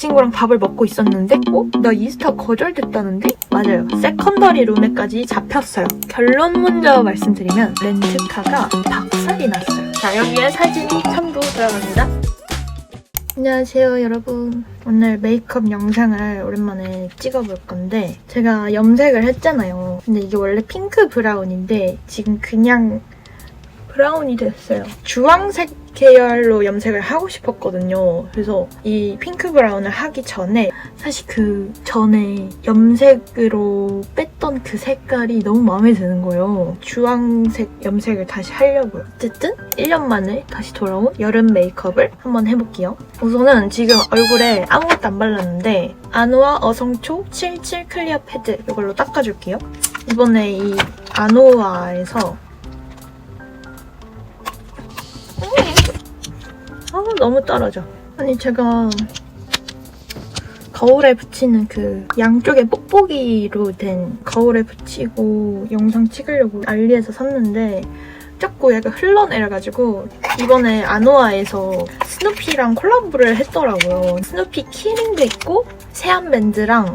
친구랑 밥을 먹고 있었는데 어? 나 인스타 거절됐다는데? 맞아요. 세컨더리 룸에까지 잡혔어요. 결론 먼저 말씀드리면 렌트카가 박살이 났어요. 자 여기에 사진이 첨부 들어갑니다. 안녕하세요 여러분 오늘 메이크업 영상을 오랜만에 찍어볼 건데 제가 염색을 했잖아요 근데 이게 원래 핑크 브라운인데 지금 그냥 브라운이 됐어요 주황색 계열로 염색을 하고 싶었거든요. 그래서 이 핑크 브라운을 하기 전에 사실 그 전에 염색으로 뺐던 그 색깔이 너무 마음에 드는 거예요. 주황색 염색을 다시 하려고요. 어쨌든 1년 만에 다시 돌아온 여름 메이크업을 한번 해볼게요. 우선은 지금 얼굴에 아무것도 안 발랐는데 아노아 어성초 77 클리어 패드 이걸로 닦아줄게요. 이번에 이 아노아에서 너무 떨어져. 아니 제가 거울에 붙이는 그 양쪽에 뽁뽁이로 된 거울에 붙이고 영상 찍으려고 알리에서 샀는데 자꾸 약간 흘러내려가지고 이번에 아노아에서 스누피랑 콜라보를 했더라고요. 스누피 키링도 있고 세안 밴드랑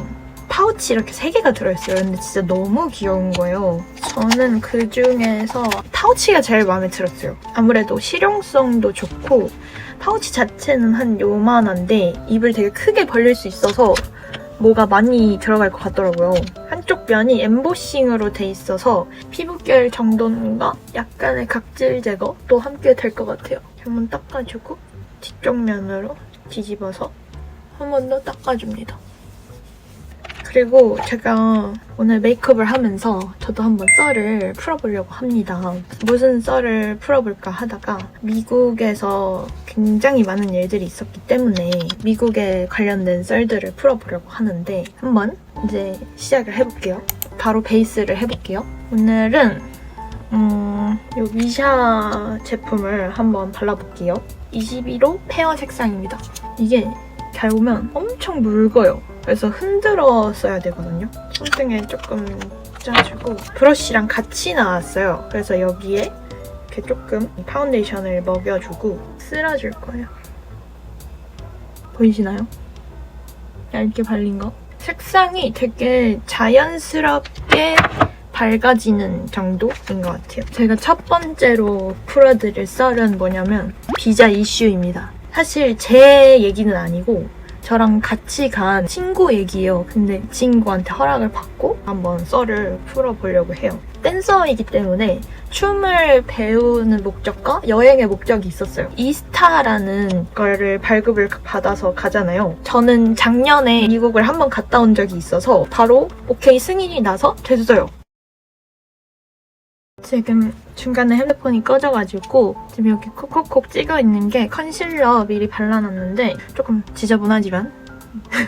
파우치 이렇게 세 개가 들어있어요. 근데 진짜 너무 귀여운 거예요. 저는 그 중에서 파우치가 제일 마음에 들었어요. 아무래도 실용성도 좋고 파우치 자체는 한 요만한데 입을 되게 크게 벌릴 수 있어서 뭐가 많이 들어갈 것 같더라고요. 한쪽 면이 엠보싱으로 돼 있어서 피부결 정돈과 약간의 각질 제거도 함께 될 것 같아요. 한번 닦아주고 뒤쪽 면으로 뒤집어서 한 번 더 닦아줍니다. 그리고 제가 오늘 메이크업을 하면서 저도 한번 썰을 풀어보려고 합니다. 무슨 썰을 풀어볼까 하다가 미국에서 굉장히 많은 일들이 있었기 때문에 미국에 관련된 썰들을 풀어보려고 하는데 한번 이제 시작을 해볼게요. 바로 베이스를 해볼게요. 오늘은 음, 이 미샤 제품을 한번 발라볼게요. 21호 페어 색상입니다. 이게 잘 보면 엄청 묽어요. 그래서 흔들어 써야 되거든요. 손등에 조금 짜주고 브러쉬랑 같이 나왔어요. 그래서 여기에 이렇게 조금 파운데이션을 먹여주고 쓸어줄 거예요. 보이시나요? 얇게 발린 거. 색상이 되게 자연스럽게 밝아지는 정도인 것 같아요. 제가 첫 번째로 풀어드릴 썰은 뭐냐면 비자 이슈입니다. 사실 제 얘기는 아니고 저랑 같이 간 친구 얘기예요. 근데 친구한테 허락을 받고 한번 썰을 풀어보려고 해요. 댄서이기 때문에 춤을 배우는 목적과 여행의 목적이 있었어요. 이스타라는 거를 발급을 받아서 가잖아요. 저는 작년에 미국을 한번 갔다 온 적이 있어서 바로 오케이 승인이 나서 됐어요. 지금 중간에 핸드폰이 꺼져가지고 지금 여기 콕콕콕 찍어 있는 게 컨실러 미리 발라놨는데 조금 지저분하지만 네,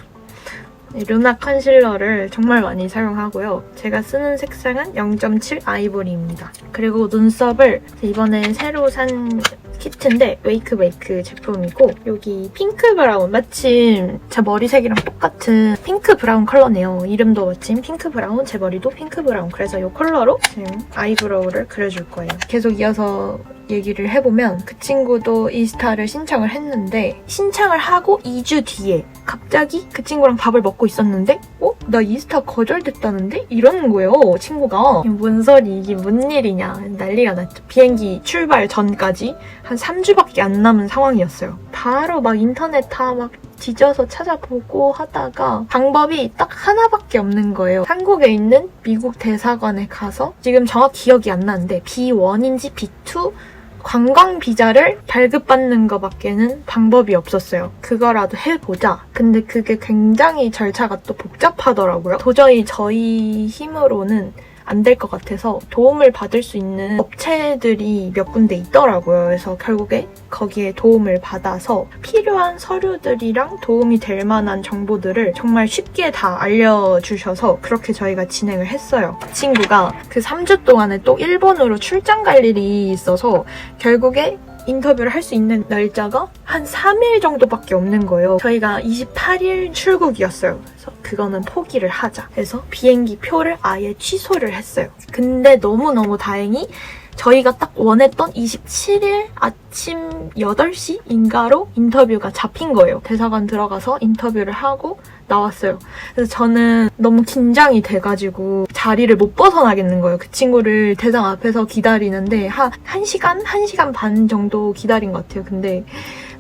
루나 컨실러를 정말 많이 사용하고요. 제가 쓰는 색상은 0.7 아이보리입니다. 그리고 눈썹을 이번에 새로 산 키트인데 웨이크메이크 제품이고 여기 핑크 브라운 마침 제 머리색이랑 똑같은 핑크 브라운 컬러네요. 이름도 마침 핑크 브라운 제 머리도 핑크 브라운 그래서 이 컬러로 지금 아이브로우를 그려줄 거예요. 계속 이어서 얘기를 해보면 그 친구도 인스타를 신청을 했는데 신청을 하고 2주 뒤에 갑자기 그 친구랑 밥을 먹고 있었는데 어? 나 인스타 거절됐다는데? 이러는 거예요 친구가 뭔 소리 이게 뭔 일이냐 난리가 났죠 비행기 출발 전까지 한 3주밖에 안 남은 상황이었어요 바로 막 인터넷 다막 뒤져서 찾아보고 하다가 방법이 딱 하나밖에 없는 거예요. 한국에 있는 미국 대사관에 가서 지금 정확히 기억이 안 나는데 B1인지 B2 관광 비자를 발급받는 것밖에는 방법이 없었어요. 그거라도 해보자. 근데 그게 굉장히 절차가 또 복잡하더라고요. 도저히 저희 힘으로는 안 될 것 같아서 도움을 받을 수 있는 업체들이 몇 군데 있더라고요. 그래서 결국에 거기에 도움을 받아서 필요한 서류들이랑 도움이 될 만한 정보들을 정말 쉽게 다 알려주셔서 그렇게 저희가 진행을 했어요. 그 친구가 그 3주 동안에 또 일본으로 출장 갈 일이 있어서 결국에 인터뷰를 할 수 있는 날짜가 한 3일 정도밖에 없는 거예요. 저희가 28일 출국이었어요. 그래서 그거는 포기를 하자 해서 비행기 표를 아예 취소를 했어요. 근데 너무너무 다행히 저희가 딱 원했던 27일 아침 8시인가로 인터뷰가 잡힌 거예요. 대사관 들어가서 인터뷰를 하고 나왔어요. 그래서 저는 너무 긴장이 돼가지고 자리를 못 벗어나겠는 거예요. 그 친구를 대상 앞에서 기다리는데 한 1시간? 1시간 반 정도 기다린 것 같아요. 근데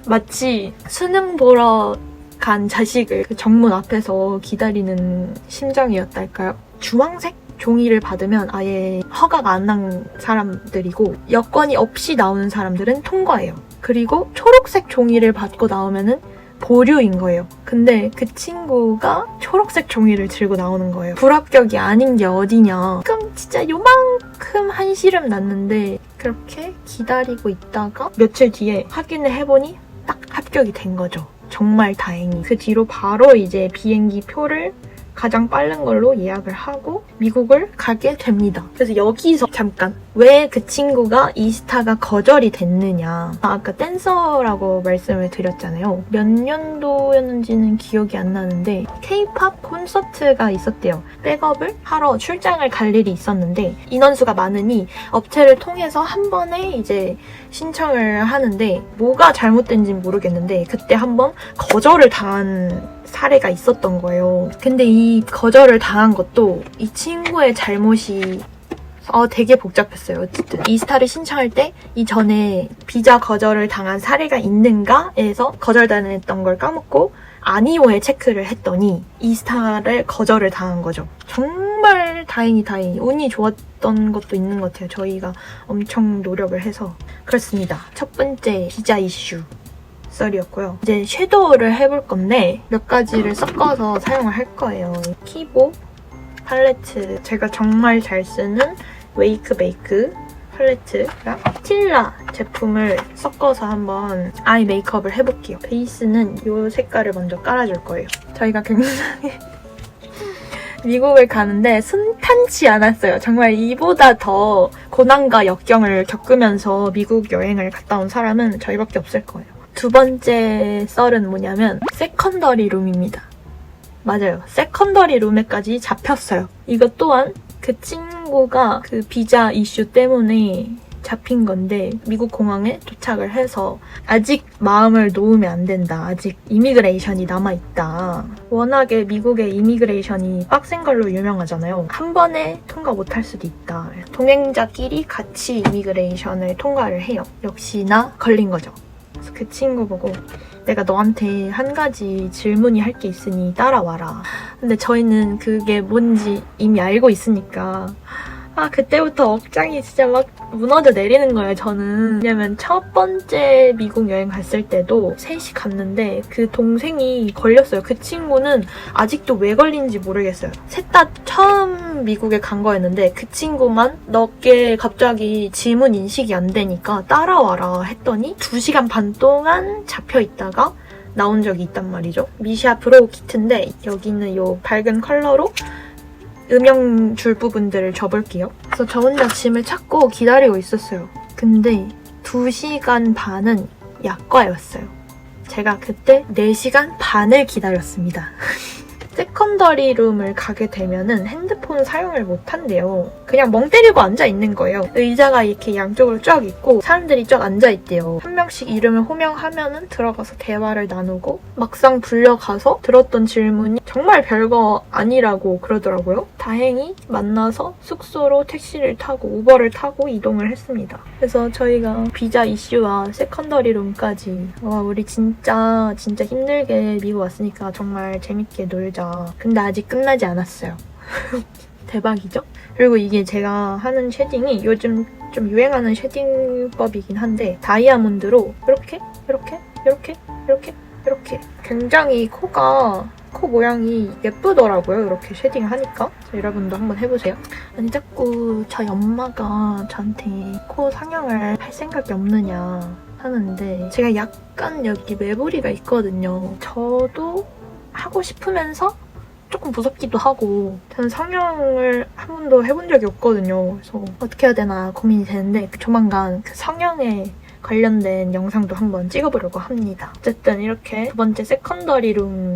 마치 수능 보러 간 자식을 그 정문 앞에서 기다리는 심정이었달까요? 주황색 종이를 받으면 아예 허가가 안 난 사람들이고 여건이 없이 나오는 사람들은 통과해요. 그리고 초록색 종이를 받고 나오면은 보류인 거예요. 근데 그 친구가 초록색 종이를 들고 나오는 거예요. 불합격이 아닌 게 어디냐. 그럼 진짜 요만큼 한시름 났는데 그렇게 기다리고 있다가 며칠 뒤에 확인을 해보니 딱 합격이 된 거죠. 정말 다행히. 그 뒤로 바로 이제 비행기 표를 가장 빠른 걸로 예약을 하고 미국을 가게 됩니다. 그래서 여기서 잠깐 왜 그 친구가 이스타가 거절이 됐느냐. 아, 아까 댄서라고 말씀을 드렸잖아요. 몇 년도였는지는 기억이 안 나는데 K-팝 콘서트가 있었대요. 백업을 하러 출장을 갈 일이 있었는데 인원수가 많으니 업체를 통해서 한 번에 이제 신청을 하는데 뭐가 잘못된지 는 모르겠는데 그때 한번 거절을 당한 사례가 있었던 거예요. 근데 이 거절을 당한 것도 이 친구의 잘못이 어, 되게 복잡했어요. 어쨌든 이스타를 신청할 때 이전에 비자 거절을 당한 사례가 있는가에서 거절당했던 걸 까먹고 아니오에 체크를 했더니 이스타를 거절을 당한 거죠. 정말 다행히 다행히 운이 좋았던 것도 있는 것 같아요. 저희가 엄청 노력을 해서 그렇습니다. 첫 번째 비자 이슈 썰이었고요. 이제 섀도우를 해볼 건데 몇 가지를 섞어서 사용을 할 거예요. 키보 팔레트 제가 정말 잘 쓰는 웨이크 베이크 팔레트랑 스틸라 제품을 섞어서 한번 아이 메이크업을 해볼게요. 베이스는 이 색깔을 먼저 깔아줄 거예요. 저희가 굉장히 미국을 가는데 순탄치 않았어요. 정말 이보다 더 고난과 역경을 겪으면서 미국 여행을 갔다 온 사람은 저희밖에 없을 거예요. 두 번째 썰은 뭐냐면 세컨더리 룸입니다. 맞아요. 세컨더리 룸에까지 잡혔어요. 이것 또한 그 친구가 그 비자 이슈 때문에 잡힌 건데 미국 공항에 도착을 해서 아직 마음을 놓으면 안 된다. 아직 이미그레이션이 남아 있다. 워낙에 미국의 이미그레이션이 빡센 걸로 유명하잖아요. 한 번에 통과 못할 수도 있다. 동행자끼리 같이 이미그레이션을 통과를 해요. 역시나 걸린 거죠. 그 친구 보고 내가 너한테 한 가지 질문이 할 게 있으니 따라와라. 근데 저희는 그게 뭔지 이미 알고 있으니까 아 그때부터 억장이 진짜 막 무너져 내리는 거예요 저는. 왜냐면 첫 번째 미국 여행 갔을 때도 셋이 갔는데 그 동생이 걸렸어요. 그 친구는 아직도 왜 걸린지 모르겠어요. 셋 다 처음 미국에 간 거였는데 그 친구만 너께 갑자기 지문 인식이 안 되니까 따라와라 했더니 2시간 반 동안 잡혀 있다가 나온 적이 있단 말이죠. 미샤 브로우 키트인데 여기는 이 밝은 컬러로 음영 줄 부분들을 접을게요. 그래서 저 혼자 짐을 찾고 기다리고 있었어요. 근데 2시간 반은 약과였어요. 제가 그때 4시간 반을 기다렸습니다. 세컨더리 룸을 가게 되면은 핸드폰 사용을 못 한대요. 그냥 멍 때리고 앉아 있는 거예요. 의자가 이렇게 양쪽으로 쫙 있고 사람들이 쫙 앉아 있대요. 한 명씩 이름을 호명하면은 들어가서 대화를 나누고 막상 불려가서 들었던 질문이 정말 별거 아니라고 그러더라고요. 다행히 만나서 숙소로 택시를 타고 우버를 타고 이동을 했습니다. 그래서 저희가 비자 이슈와 세컨더리 룸까지 와 우리 진짜 진짜 힘들게 미국 왔으니까 정말 재밌게 놀자. 근데 아직 끝나지 않았어요. 대박이죠? 그리고 이게 제가 하는 쉐딩이 요즘 좀 유행하는 쉐딩법이긴 한데 다이아몬드로 이렇게 이렇게 이렇게 이렇게 이렇게 굉장히 코가 코 모양이 예쁘더라고요. 이렇게 쉐딩 하니까. 여러분도 한번 해보세요. 아니 자꾸 저희 엄마가 저한테 코 상형을 할 생각이 없느냐 하는데 제가 약간 여기 매부리가 있거든요. 저도 하고 싶으면서 조금 무섭기도 하고 저는 성형을 한 번도 해본 적이 없거든요. 그래서 어떻게 해야 되나 고민이 되는데 조만간 그 성형에 관련된 영상도 한번 찍어보려고 합니다. 어쨌든 이렇게 두 번째 세컨더리 룸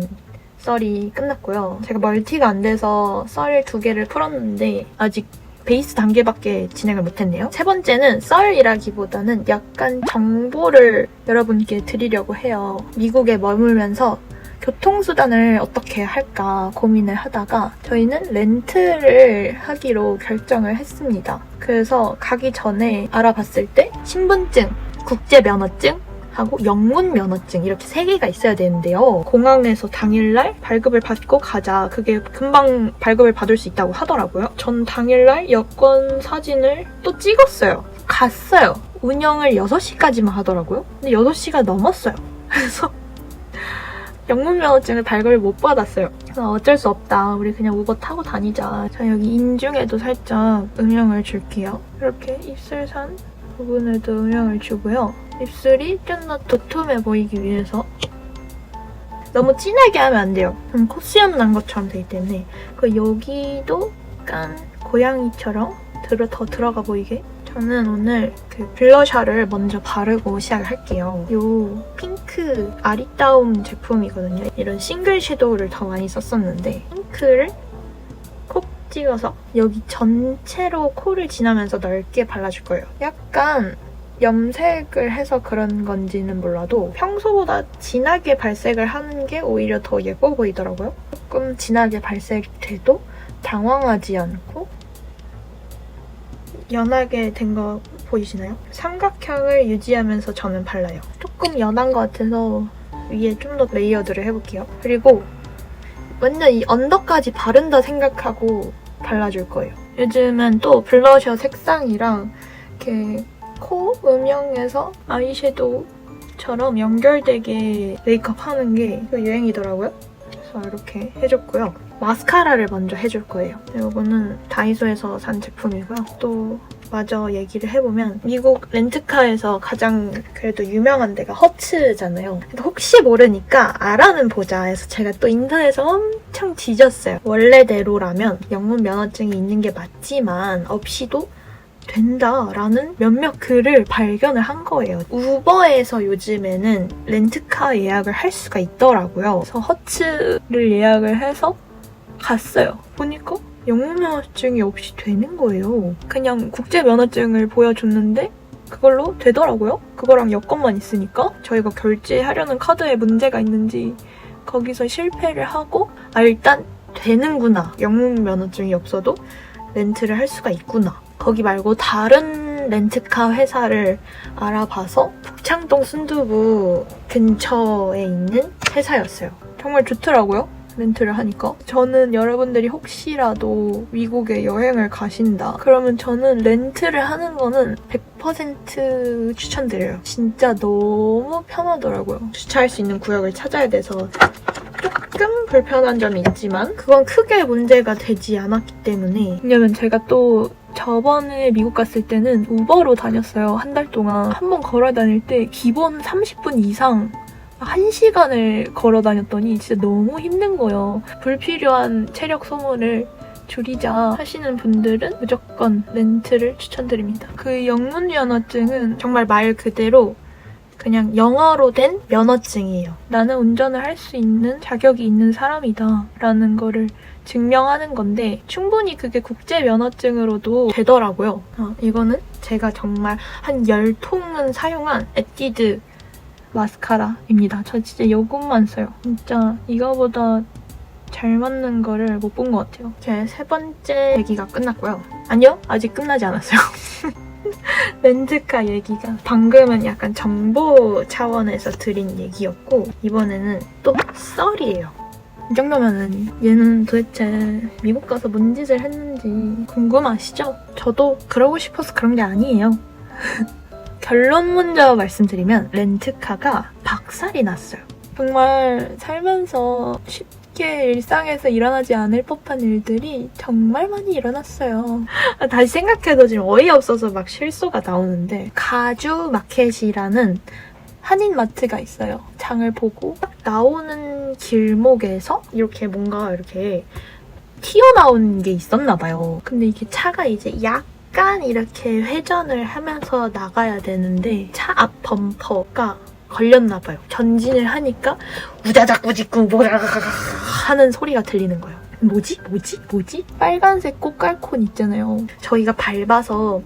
썰이 끝났고요. 제가 멀티가 안 돼서 썰 두 개를 풀었는데 아직 베이스 단계밖에 진행을 못했네요. 세 번째는 썰이라기보다는 약간 정보를 여러분께 드리려고 해요. 미국에 머물면서 교통수단을 어떻게 할까 고민을 하다가 저희는 렌트를 하기로 결정을 했습니다. 그래서 가기 전에 알아봤을 때 신분증, 국제면허증, 하고 영문 면허증 이렇게 세 개가 있어야 되는데요. 공항에서 당일날 발급을 받고 가자. 그게 금방 발급을 받을 수 있다고 하더라고요. 전 당일날 여권 사진을 또 찍었어요. 갔어요. 운영을 6시까지만 하더라고요. 근데 6시가 넘었어요. 그래서 영문 면허증을 발급을 못 받았어요. 그래서 어쩔 수 없다. 우리 그냥 우버 타고 다니자. 자, 여기 인중에도 살짝 음영을 줄게요. 이렇게 입술선 부분에도 음영을 주고요. 입술이 좀 더 도톰해 보이기 위해서 너무 진하게 하면 안 돼요. 좀 코수염 난 것처럼 되기 때문에 그 여기도 약간 고양이처럼 더 들어가 보이게 저는 오늘 그 블러셔를 먼저 바르고 시작을 할게요. 이 핑크 아리따움 제품이거든요. 이런 싱글 섀도우를 더 많이 썼었는데 핑크를 콕 찍어서 여기 전체로 코를 지나면서 넓게 발라줄 거예요. 약간 염색을 해서 그런 건지는 몰라도 평소보다 진하게 발색을 하는 게 오히려 더 예뻐 보이더라고요. 조금 진하게 발색돼도 당황하지 않고 연하게 된 거 보이시나요? 삼각형을 유지하면서 저는 발라요. 조금 연한 것 같아서 위에 좀 더 레이어드를 해볼게요. 그리고 완전 이 언더까지 바른다 생각하고 발라줄 거예요. 요즘은 또 블러셔 색상이랑 이렇게 코 음영에서 아이섀도우처럼 연결되게 메이크업 하는 게 유행이더라고요. 그래서 이렇게 해줬고요. 마스카라를 먼저 해줄 거예요. 이거는 다이소에서 산 제품이고요. 또 마저 얘기를 해보면 미국 렌트카에서 가장 그래도 유명한 데가 허츠잖아요. 혹시 모르니까 알아는 보자 해서 제가 또 인터넷에서 엄청 뒤졌어요. 원래대로라면 영문 면허증이 있는 게 맞지만 없이도 된다라는 몇몇 글을 발견을 한 거예요. 우버에서 요즘에는 렌트카 예약을 할 수가 있더라고요. 그래서 허츠를 예약을 해서 갔어요. 보니까 영문 면허증이 없이 되는 거예요. 그냥 국제 면허증을 보여줬는데 그걸로 되더라고요. 그거랑 여권만 있으니까 저희가 결제하려는 카드에 문제가 있는지 거기서 실패를 하고 아 일단 되는구나. 영문 면허증이 없어도 렌트를 할 수가 있구나. 거기 말고 다른 렌트카 회사를 알아봐서 북창동 순두부 근처에 있는 회사였어요. 정말 좋더라고요. 렌트를 하니까. 저는 여러분들이 혹시라도 미국에 여행을 가신다. 그러면 저는 렌트를 하는 거는 100% 추천드려요. 진짜 너무 편하더라고요. 주차할 수 있는 구역을 찾아야 돼서 조금 불편한 점이 있지만 그건 크게 문제가 되지 않았기 때문에 왜냐면 제가 또 저번에 미국 갔을 때는 우버로 다녔어요. 한 달 동안. 한 번 걸어 다닐 때 기본 30분 이상 1시간을 걸어 다녔더니 진짜 너무 힘든 거예요. 불필요한 체력 소모를 줄이자 하시는 분들은 무조건 렌트를 추천드립니다. 그 영문 면허증은 정말 말 그대로 그냥 영어로 된 면허증이에요. 나는 운전을 할 수 있는 자격이 있는 사람이다. 라는 거를 증명하는 건데 충분히 그게 국제 면허증으로도 되더라고요. 어, 이거는 제가 정말 한 10통은 사용한 에뛰드 마스카라입니다. 저 진짜 이것만 써요. 진짜 이거보다 잘 맞는 거를 못 본 것 같아요. 제 세 번째 얘기가 끝났고요. 아니요, 아직 끝나지 않았어요. 렌즈카 얘기가 방금은 약간 정보 차원에서 드린 얘기였고 이번에는 또 썰이에요. 이 정도면은 얘는 도대체 미국 가서 뭔 짓을 했는지 궁금하시죠? 저도 그러고 싶어서 그런 게 아니에요. 결론 먼저 말씀드리면 렌트카가 박살이 났어요. 정말 살면서 쉽게 일상에서 일어나지 않을 법한 일들이 정말 많이 일어났어요. 아, 다시 생각해도 지금 어이없어서 막 실소가 나오는데 가주 마켓이라는 한인 마트가 있어요. 장을 보고 딱 나오는 길목에서 이렇게 뭔가 이렇게 튀어나온 게 있었나 봐요. 근데 이게 차가 이제 약 간 이렇게 회전을 하면서 나가야 되는데 차 앞 범퍼가 걸렸나 봐요. 전진을 하니까 우자작 우직구 뭐라가가가 하는 소리가 들리는 거예요. 뭐지? 뭐지? 뭐지? 빨간색 꽃갈콘 있잖아요. 저희가 밟아서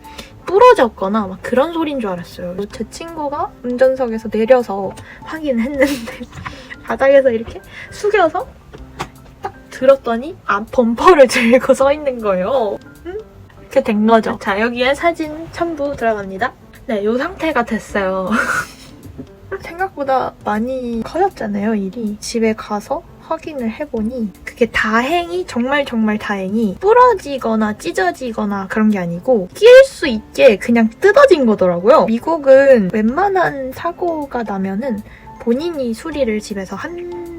부러졌거나 막 그런 소리인 줄 알았어요. 제 친구가 운전석에서 내려서 확인했는데 바닥에서 이렇게 숙여서 딱 들었더니 앞 범퍼를 들고 서 있는 거예요. 음? 이렇게 된 거죠. 자, 여기에 사진 첨부 들어갑니다. 네, 이 상태가 됐어요. 생각보다 많이 커졌잖아요, 일이. 집에 가서 확인을 해보니 그게 다행히 정말 정말 다행히 부러지거나 찢어지거나 그런 게 아니고 낄수 있게 그냥 뜯어진 거더라고요. 미국은 웬만한 사고가 나면은 본인이 수리를 집에서 한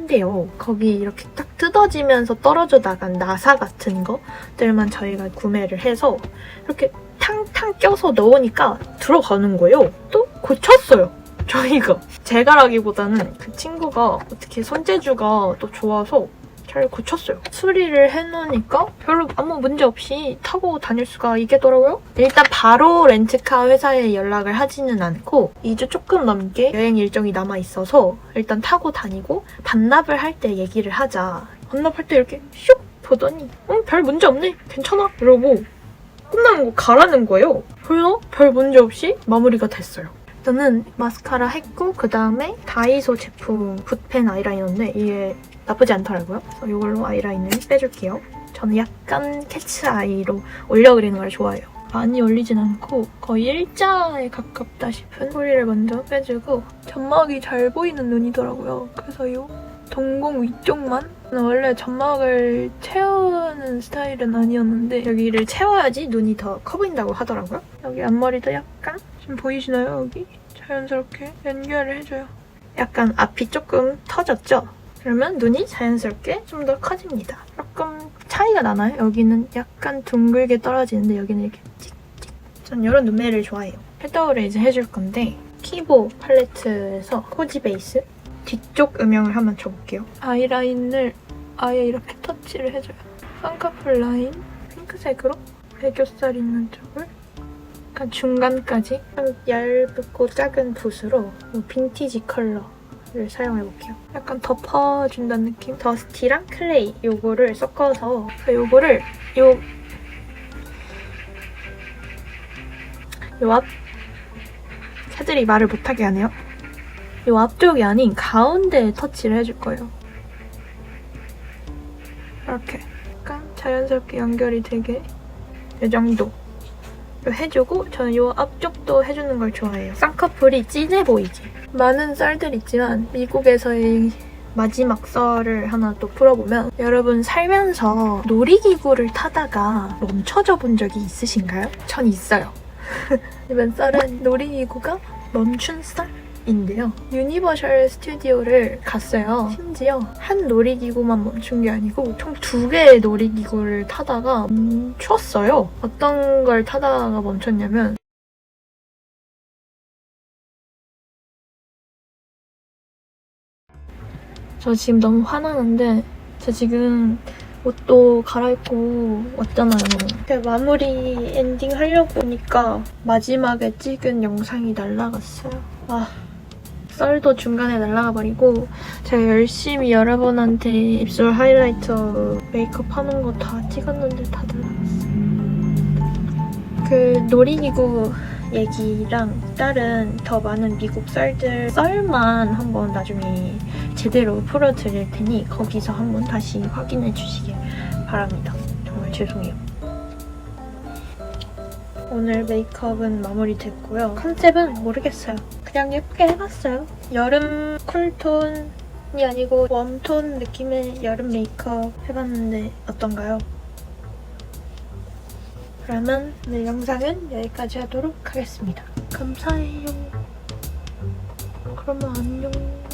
대요. 거기 이렇게 딱 뜯어지면서 떨어져 나간 나사 같은 것들만 저희가 구매를 해서 이렇게 탕탕 껴서 넣으니까 들어가는 거예요. 또 고쳤어요. 저희가 제가라기보다는 그 친구가 어떻게 손재주가 또 좋아서 잘 고쳤어요. 수리를 해놓으니까 별로 아무 문제 없이 타고 다닐 수가 있겠더라고요. 일단 바로 렌트카 회사에 연락을 하지는 않고 2주 조금 넘게 여행 일정이 남아 있어서 일단 타고 다니고 반납을 할 때 얘기를 하자. 반납할 때 이렇게 슉 보더니 응, 별 문제 없네. 괜찮아. 이러고 끝나는 거 가라는 거예요. 그래서 별 문제 없이 마무리가 됐어요. 저는 마스카라 했고 그 다음에 다이소 제품 붓펜 아이라이너인데 이게 나쁘지 않더라고요. 그래서 이걸로 아이라인을 빼줄게요. 저는 약간 캐치 아이로 올려 그리는 걸 좋아해요. 많이 올리진 않고 거의 일자에 가깝다 싶은 소리를 먼저 빼주고 점막이 잘 보이는 눈이더라고요. 그래서 이 동공 위쪽만 원래 점막을 채우는 스타일은 아니었는데 여기를 채워야지 눈이 더 커 보인다고 하더라고요. 여기 앞머리도 약간 지금 보이시나요 여기? 자연스럽게 연결을 해줘요. 약간 앞이 조금 터졌죠? 그러면 눈이 자연스럽게 좀 더 커집니다. 조금 차이가 나나요? 여기는 약간 둥글게 떨어지는데 여기는 이렇게 찍찍. 전 이런 눈매를 좋아해요. 섀도우를 이제 해줄 건데 키보 팔레트에서 코지 베이스 뒤쪽 음영을 한번 줘볼게요. 아이라인을 아예 이렇게 터치를 해줘요. 쌍꺼풀 라인 핑크색으로 애교살 있는 쪽을 약간 중간까지 좀 얇고 작은 붓으로 이 빈티지 컬러 를 사용해볼게요. 약간 덮어준다는 느낌? 더스티랑 클레이 요거를 섞어서 요거를 요 요 앞 새들이 말을 못하게 하네요. 요 앞쪽이 아닌 가운데에 터치를 해줄 거예요. 이렇게 약간 자연스럽게 연결이 되게 이 정도 해주고 저는 이 앞쪽도 해주는 걸 좋아해요. 쌍꺼풀이 진해 보이게. 많은 썰들 있지만 미국에서의 마지막 썰을 하나 또 풀어보면 여러분 살면서 놀이기구를 타다가 멈춰져 본 적이 있으신가요? 전 있어요. 이번 썰은 놀이기구가 멈춘 썰 인데요. 유니버셜 스튜디오를 갔어요. 심지어 한 놀이기구만 멈춘 게 아니고 총 두 개의 놀이기구를 타다가 멈췄어요. 어떤 걸 타다가 멈췄냐면 저 지금 너무 화나는데 저 지금 옷도 갈아입고 왔잖아요. 그 마무리 엔딩 하려고 하니까 마지막에 찍은 영상이 날라갔어요. 아, 썰도 중간에 날라가 버리고 제가 열심히 여러분한테 입술 하이라이터 메이크업 하는 거 다 찍었는데 다 날라갔어요. 그 놀이기구 얘기랑 다른 더 많은 미국 썰들 썰만 한번 나중에 제대로 풀어드릴 테니 거기서 한번 다시 확인해 주시길 바랍니다. 정말 죄송해요. 오늘 메이크업은 마무리됐고요. 컨셉은 모르겠어요. 그냥 예쁘게 해봤어요. 여름 쿨톤이 아니고 웜톤 느낌의 여름 메이크업 해봤는데 어떤가요? 그러면 오늘 영상은 여기까지 하도록 하겠습니다. 감사해요. 그러면 안녕.